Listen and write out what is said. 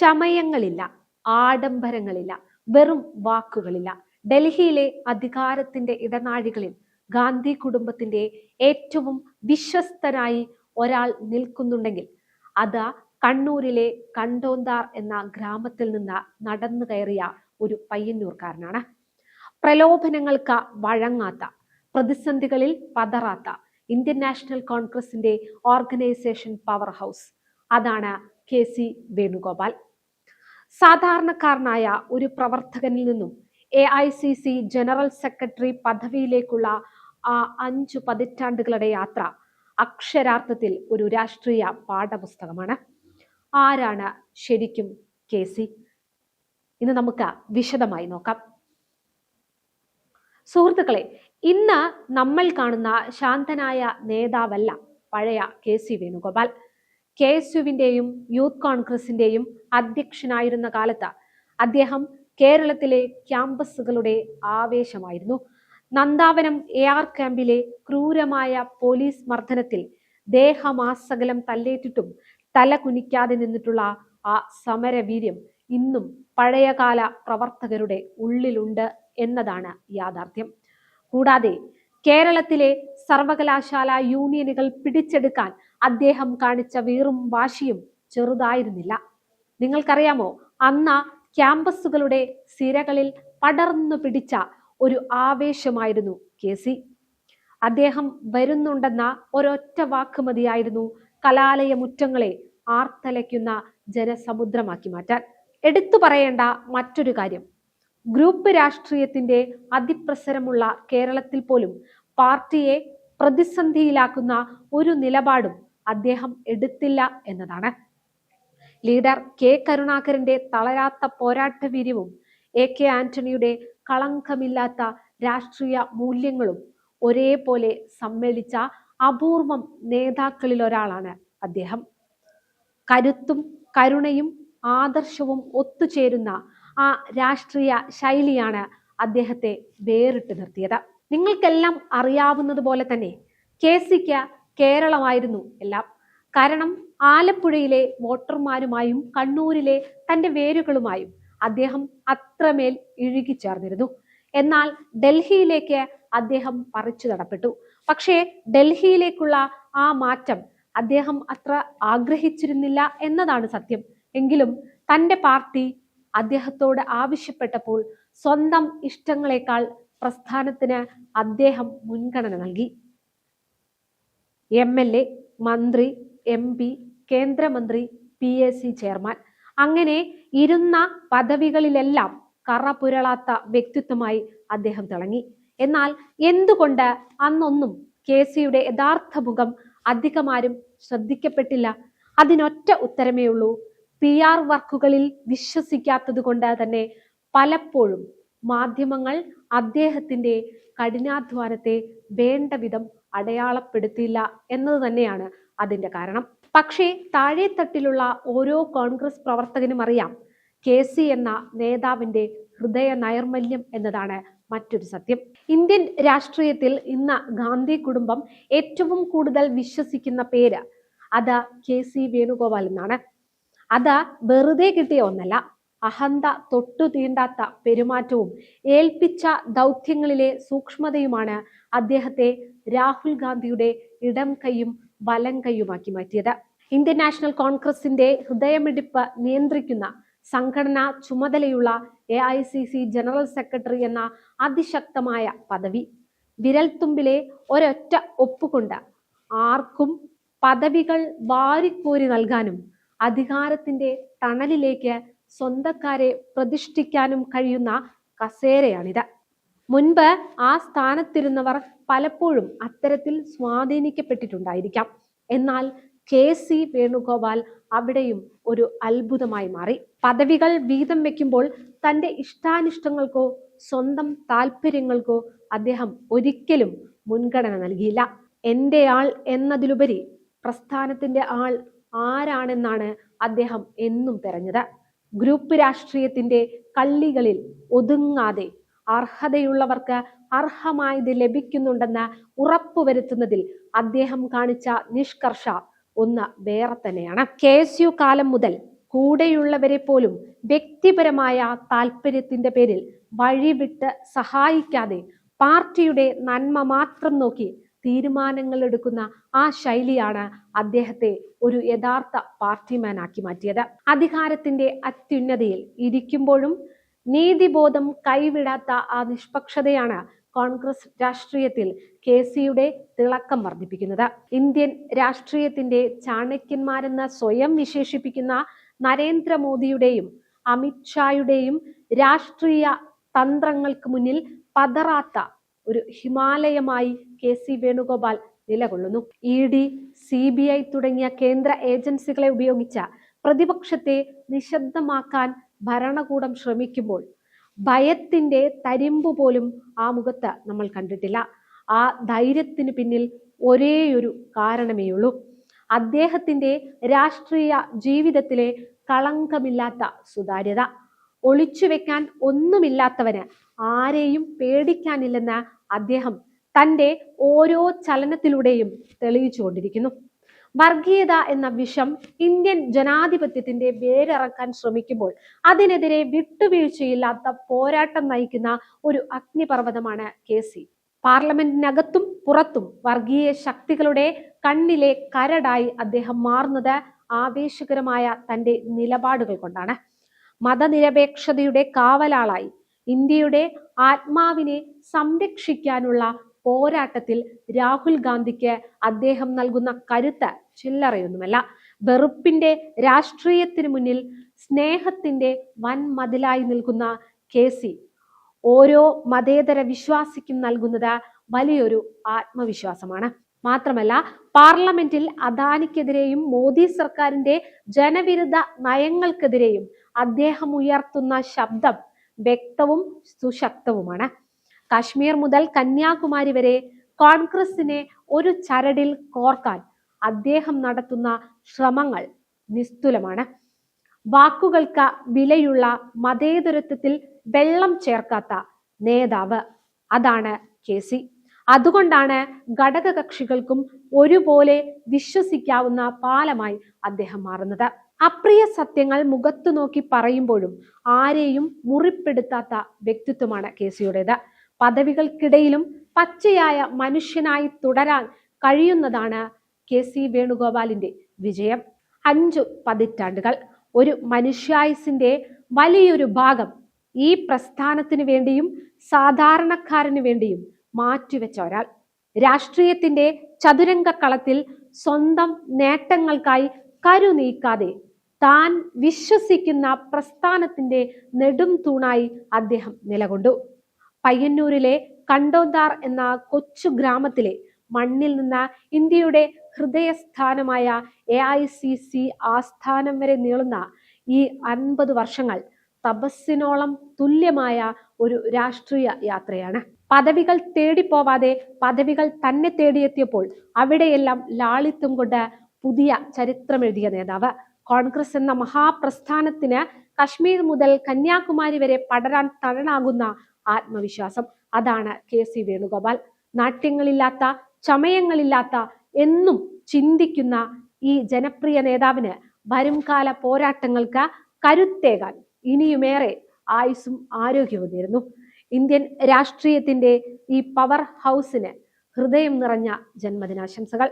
ചമയങ്ങളില്ല ആഡംബരങ്ങളില്ല വെറും വാക്കുകളില്ല. ഡൽഹിയിലെ അധികാരത്തിന്റെ ഇടനാഴികളിൽ ഗാന്ധി കുടുംബത്തിന്റെ ഏറ്റവും വിശ്വസ്തനായി ഒരാൾ നിൽക്കുന്നുണ്ടെങ്കിൽ അത് കണ്ണൂരിലെ കണ്ടോന്താർ എന്ന ഗ്രാമത്തിൽ നിന്ന് നടന്നു കയറിയ ഒരു പയ്യന്നൂർക്കാരനാണ്. പ്രലോഭനങ്ങൾക്ക് വഴങ്ങാത്ത പ്രതിസന്ധികളിൽ പതറാത്ത ഇന്ത്യൻ നാഷണൽ കോൺഗ്രസിന്റെ ഓർഗനൈസേഷൻ പവർ ഹൗസ് അതാണ് കെ സി വേണുഗോപാൽ. സാധാരണക്കാരനായ ഒരു പ്രവർത്തകനിൽ നിന്നും A I C C general secretary പദവിയിലേക്കുള്ള ആ അഞ്ചു പതിറ്റാണ്ടുകളുടെ യാത്ര അക്ഷരാർത്ഥത്തിൽ ഒരു രാഷ്ട്രീയ പാഠപുസ്തകമാണ്. ആരാണ് ശരിക്കും കെ സി ഇന്ന് നമുക്ക് വിശദമായി നോക്കാം. സുഹൃത്തുക്കളെ ഇന്ന് നമ്മൾ കാണുന്ന ശാന്തനായ നേതാവല്ല പഴയ K C Venugopal. K S യുവിന്റെയും youth കോൺഗ്രസിന്റെയും അധ്യക്ഷനായിരുന്ന കാലത്ത് അദ്ദേഹം കേരളത്തിലെ ക്യാമ്പസുകളുടെ ആവേശമായിരുന്നു. നന്ദാവനം എ ആർ ക്യാമ്പിലെ ക്രൂരമായ പോലീസ് മർദ്ദനത്തിൽ ദേഹമാസകലം തല്ലേറ്റിട്ടും തല കുനിക്കാതെ നിന്നിട്ടുള്ള ആ സമരവീര്യം ഇന്നും പഴയകാല പ്രവർത്തകരുടെ ഉള്ളിലുണ്ട് എന്നതാണ് യാഥാർത്ഥ്യം. കൂടാതെ കേരളത്തിലെ സർവകലാശാല യൂണിയനുകൾ പിടിച്ചെടുക്കാൻ അദ്ദേഹം കാണിച്ച വീറും വാശിയും ചെറുതായിരുന്നില്ല. നിങ്ങൾക്കറിയാമോ? അന്ന് ക്യാമ്പസുകളുടെ സിരകളിൽ പടർന്നു പിടിച്ച ഒരു ആവേശമായിരുന്നു കെ സി അദ്ദേഹം വരുന്നുണ്ടെന്ന ഒരൊറ്റ വാക്ക് മതിയായിരുന്നു കലാലയ മുറ്റങ്ങളെ ആർത്തലയ്ക്കുന്ന ജനസമുദ്രമാക്കി മാറ്റാൻ. എടുത്തു പറയേണ്ട മറ്റൊരു കാര്യം. ഗ്രൂപ്പ് രാഷ്ട്രീയത്തിന്റെ അതിപ്രസരമുള്ള കേരളത്തിൽ പോലും പാർട്ടിയെ പ്രതിസന്ധിയിലാക്കുന്ന ഒരു നിലപാടും അദ്ദേഹം എടുത്തില്ല എന്നതാണ്. ലീഡർ കെ കരുണാകരന്റെ തളരാത്ത പോരാട്ട വീര്യവും എ കെ ആന്റണിയുടെ കളങ്കമില്ലാത്ത രാഷ്ട്രീയ മൂല്യങ്ങളും ഒരേപോലെ സമ്മേളിച്ച അപൂർവം നേതാക്കളിൽ ഒരാളാണ് അദ്ദേഹം. കരുത്തും കരുണയും ആദർശവും ഒത്തുചേരുന്ന ആ രാഷ്ട്രീയ ശൈലിയാണ് അദ്ദേഹത്തെ വേറിട്ട് നിർത്തിയത്. നിങ്ങൾക്കെല്ലാം അറിയാവുന്നത് പോലെ തന്നെ കെ സിക്ക് കേരളമായിരുന്നു എല്ലാം. കാരണം ആലപ്പുഴയിലെ വോട്ടർമാരുമായും കണ്ണൂരിലെ തന്റെ വേരുകളുമായും അദ്ദേഹം അത്രമേൽ ഇഴുകിച്ചേർന്നിരുന്നു എന്നാൽ ഡൽഹിയിലേക്ക് അദ്ദേഹം പറിച്ചു നടപ്പെട്ടു. പക്ഷേ ഡൽഹിയിലേക്കുള്ള ആ മാറ്റം അദ്ദേഹം അത്ര ആഗ്രഹിച്ചിരുന്നില്ല എന്നതാണ് സത്യം. എങ്കിലും തന്റെ പാർട്ടി അദ്ദേഹത്തോട് ആവശ്യപ്പെട്ടപ്പോൾ സ്വന്തം ഇഷ്ടങ്ങളെക്കാൾ പ്രസ്ഥാനത്തിന് അദ്ദേഹം മുൻഗണന നൽകി. എം എൽ എ മന്ത്രി എം പി കേന്ദ്രമന്ത്രി പി എസ് സി ചെയർമാൻ. അങ്ങനെ ഇരുന്ന പദവികളിലെല്ലാം കറ പുരളാത്ത വ്യക്തിത്വമായി അദ്ദേഹം തിളങ്ങി. എന്നാൽ എന്തുകൊണ്ട് അന്നൊന്നും കെ സിയുടെ യഥാർത്ഥ മുഖം അധികമാരും ശ്രദ്ധിക്കപ്പെട്ടില്ല? അതിനൊറ്റ ഉത്തരമേ ഉള്ളൂ. പി ആർ വർക്കുകളിൽ വിശ്വസിക്കാത്തത് കൊണ്ട് തന്നെ പലപ്പോഴും മാധ്യമങ്ങൾ അദ്ദേഹത്തിന്റെ കഠിനാധ്വാനത്തെ വേണ്ട വിധം അടയാളപ്പെടുത്തിയില്ല എന്നത് തന്നെയാണ് അതിന്റെ കാരണം. പക്ഷേ താഴെത്തട്ടിലുള്ള ഓരോ കോൺഗ്രസ് പ്രവർത്തകനും അറിയാം കെ സി എന്ന നേതാവിന്റെ ഹൃദയ നൈർമല്യം എന്നതാണ് മറ്റൊരു സത്യം. ഇന്ത്യൻ രാഷ്ട്രീയത്തിൽ ഇന്ന് ഗാന്ധി കുടുംബം ഏറ്റവും കൂടുതൽ വിശ്വസിക്കുന്ന പേര് അത് കെ സി വേണുഗോപാൽ എന്നാണ്. അത് വെറുതെ കിട്ടിയ ഒന്നല്ല അഹന്ത തൊട്ടു തീണ്ടാത്ത പെരുമാറ്റവും ഏൽപ്പിച്ച ദൗത്യങ്ങളിലെ സൂക്ഷ്മതയുമാണ് അദ്ദേഹത്തെ രാഹുൽ ഗാന്ധിയുടെ ഇടം കൈയും വലം കൈയുമാക്കി മാറ്റിയത്. ഇന്ത്യൻ നാഷണൽ കോൺഗ്രസിന്റെ ഹൃദയമിടിപ്പ് നിയന്ത്രിക്കുന്ന സംഘടനാ ചുമതലയുള്ള A I C C general secretary എന്ന അതിശക്തമായ പദവി. വിരൽത്തുമ്പിലെ ഒരൊറ്റ ഒപ്പുകൊണ്ട് ആർക്കും പദവികൾ വാരിക്കോരി നൽകാനും അധികാരത്തിന്റെ തണലിലേക്ക് സ്വന്തക്കാരെ പ്രതിഷ്ഠിക്കാനും കഴിയുന്ന കസേരയാണിത്. മുൻപ് ആ സ്ഥാനത്തിരുന്നവർ പലപ്പോഴും അത്തരത്തിൽ സ്വാധീനിക്കപ്പെട്ടിട്ടുണ്ടായിരിക്കാം. എന്നാൽ കെ സി വേണുഗോപാൽ അവിടെയും ഒരു അത്ഭുതമായി മാറി. പദവികൾ വീതം വെക്കുമ്പോൾ തന്റെ ഇഷ്ടാനിഷ്ടങ്ങൾക്കോ സ്വന്തം താല്പര്യങ്ങൾക്കോ അദ്ദേഹം ഒരിക്കലും മുൻഗണന നൽകിയില്ല. എന്റെ ആൾ എന്നതിലുപരി പ്രസ്ഥാനത്തിന്റെ ആൾ ആരാണെന്നാണ് അദ്ദേഹം എന്നും തെരഞ്ഞത്. ഗ്രൂപ്പ് രാഷ്ട്രീയത്തിന്റെ കള്ളികളിൽ ഒതുങ്ങാതെ അർഹതയുള്ളവർക്ക് അർഹമായത് ലഭിക്കുന്നുണ്ടെന്ന് ഉറപ്പുവരുത്തുന്നതിൽ അദ്ദേഹം കാണിച്ച നിഷ്കർഷ ഒന്ന് വേറെ തന്നെയാണ്. കെ എസ് യു കാലം മുതൽ കൂടെയുള്ളവരെ പോലും വ്യക്തിപരമായ താല്പര്യത്തിന്റെ പേരിൽ വഴിവിട്ട് സഹായിക്കാതെ പാർട്ടിയുടെ നന്മ മാത്രം നോക്കി തീരുമാനങ്ങൾ എടുക്കുന്ന ആ ശൈലിയാണ് അദ്ദേഹത്തെ ഒരു യഥാർത്ഥ പാർട്ടിമാൻ ആക്കി മാറ്റിയത്. അധികാരത്തിന്റെ അത്യുന്നതിയിൽ ഇരിക്കുമ്പോഴും നീതിബോധം കൈവിടാത്ത ആ നിഷ്പക്ഷതയാണ് കോൺഗ്രസ് രാഷ്ട്രീയത്തിൽ കെ സിയുടെ തിളക്കം വർദ്ധിപ്പിക്കുന്നത്. ഇന്ത്യൻ രാഷ്ട്രീയത്തിന്റെ ചാണക്യന്മാരെന്ന് സ്വയം വിശേഷിപ്പിക്കുന്ന നരേന്ദ്രമോദിയുടെയും അമിത്ഷായുടെയും രാഷ്ട്രീയ തന്ത്രങ്ങൾക്ക് മുന്നിൽ പതറാത്ത ഒരു ഹിമാലയമായി കെ സി വേണുഗോപാൽ നിലകൊള്ളുന്നു. E D C B I തുടങ്ങിയ കേന്ദ്ര ഏജൻസികളെ ഉപയോഗിച്ച പ്രതിപക്ഷത്തെ നിശബ്ദമാക്കാൻ ഭരണകൂടം ശ്രമിക്കുമ്പോൾ ഭയത്തിന്റെ തരിമ്പ് പോലും ആ മുഖത്ത് നമ്മൾ കണ്ടിട്ടില്ല. ആ ധൈര്യത്തിന് പിന്നിൽ ഒരേയൊരു കാരണമേയുള്ളൂ. അദ്ദേഹത്തിന്റെ രാഷ്ട്രീയ ജീവിതത്തിലെ കളങ്കമില്ലാത്ത സുതാര്യത ഒളിച്ചു ഒളിച്ചുവെക്കാൻ ഒന്നുമില്ലാത്തവന് ആരെയും പേടിക്കാനില്ലെന്ന് അദ്ദേഹം തന്റെ ഓരോ ചലനത്തിലൂടെയും തെളിയിച്ചുകൊണ്ടിരിക്കുന്നു. വർഗീയത എന്ന വിഷം ഇന്ത്യൻ ജനാധിപത്യത്തിന്റെ വേരിറക്കാൻ ശ്രമിക്കുമ്പോൾ അതിനെതിരെ വിട്ടുവീഴ്ചയില്ലാത്ത പോരാട്ടം നയിക്കുന്ന ഒരു അഗ്നിപർവതമാണ് കെ സി. പാർലമെന്റിനകത്തും പുറത്തും വർഗീയ ശക്തികളുടെ കണ്ണിലെ കരടായി അദ്ദേഹം മാറുന്നത് ആവേശകരമായ തന്റെ നിലപാടുകൾ കൊണ്ടാണ്. മതനിരപേക്ഷതയുടെ കാവലാളായി ഇന്ത്യയുടെ ആത്മാവിനെ സംരക്ഷിക്കാനുള്ള പോരാട്ടത്തിൽ രാഹുൽ ഗാന്ധിക്ക് അദ്ദേഹം നൽകുന്ന കരുത്ത് ചില്ലറയൊന്നുമല്ല. വെറുപ്പിന്റെ രാഷ്ട്രീയത്തിന് മുന്നിൽ സ്നേഹത്തിന്റെ വൻ മതിലായി നിൽക്കുന്ന കെ സി. ഓരോ മതേതര വിശ്വാസിക്കും നൽകുന്നത് വലിയൊരു ആത്മവിശ്വാസമാണ്. മാത്രമല്ല പാർലമെന്റിൽ അദാനിക്കെതിരെയും മോദി സർക്കാരിന്റെ ജനവിരുദ്ധ നയങ്ങൾക്കെതിരെയും അദ്ദേഹം ഉയർത്തുന്ന ശബ്ദം വ്യക്തവും സുശക്തവുമാണ്. കാശ്മീർ മുതൽ കന്യാകുമാരി വരെ കോൺഗ്രസിനെ ഒരു ചരടിൽ കോർക്കാൻ അദ്ദേഹം നടത്തുന്ന ശ്രമങ്ങൾ നിസ്തുലമാണ്. വാക്കുകൾക്ക് വിലയുള്ള മതേതരത്വത്തിൽ വെള്ളം ചേർക്കാത്ത നേതാവ് അതാണ് കെ സി. അതുകൊണ്ടാണ് ഘടകകക്ഷികൾക്കും ഒരുപോലെ വിശ്വസിക്കാവുന്ന പാലമായി അദ്ദേഹം മാറുന്നത്. അപ്രിയ സത്യങ്ങൾ മുഖത്തു നോക്കി പറയുമ്പോഴും ആരെയും മുറിപ്പെടുത്താത്ത വ്യക്തിത്വമാണ് കെ സിയുടേത്. പദവികൾക്കിടയിലും പച്ചയായ മനുഷ്യനായി തുടരാൻ കഴിയുന്നതാണ് കെ സി വേണുഗോപാലിന്റെ വിജയം. അഞ്ചു പതിറ്റാണ്ടുകൾ. ഒരു മനുഷ്യായുസിന്റെ വലിയൊരു ഭാഗം ഈ പ്രസ്ഥാനത്തിന് വേണ്ടിയും സാധാരണക്കാരന് വേണ്ടിയും മാറ്റിവെച്ച ഒരാൾ. രാഷ്ട്രീയത്തിന്റെ ചതുരംഗ കളത്തിൽ സ്വന്തം നേട്ടങ്ങൾക്കായി കരുനീക്കാതെ താൻ വിശ്വസിക്കുന്ന പ്രസ്ഥാനത്തിന്റെ നെടും തൂണായി അദ്ദേഹം നിലകൊണ്ടു. പയ്യന്നൂരിലെ കണ്ടോന്താർ എന്ന കൊച്ചു ഗ്രാമത്തിലെ മണ്ണിൽ നിന്ന് ഇന്ത്യയുടെ ഹൃദയസ്ഥാനമായ എ ഐ സി സി ആസ്ഥാനം വരെ നീളുന്ന ഈ അൻപത് വർഷങ്ങൾ തപസ്സിനോളം തുല്യമായ ഒരു രാഷ്ട്രീയ യാത്രയാണ്. പദവികൾ തേടിപ്പോവാതെ പദവികൾ തന്നെ തേടിയെത്തിയപ്പോൾ അവിടെയെല്ലാം ലാളിത്യം കൊണ്ട് പുതിയ ചരിത്രമെഴുതിയ നേതാവ്. കോൺഗ്രസ് എന്ന മഹാപ്രസ്ഥാനത്തിന് കശ്മീർ മുതൽ കന്യാകുമാരി വരെ പടരാൻ തഴനാകുന്ന ആത്മവിശ്വാസം. അതാണ് കെ സി വേണുഗോപാൽ. നാട്യങ്ങളില്ലാത്ത ചമയങ്ങളില്ലാത്ത എന്നും ചിന്തിക്കുന്ന ഈ ജനപ്രിയ നേതാവിന് വരുംകാല പോരാട്ടങ്ങൾക്ക് കരുത്തേകാൻ ഇനിയുമേറെ ആയുസ്സും ആരോഗ്യവും നേരുന്നു. ഇന്ത്യൻ രാഷ്ട്രീയത്തിന്റെ ഈ പവർ ഹൗസിന് ഹൃദയം നിറഞ്ഞ ജന്മദിനാശംസകൾ.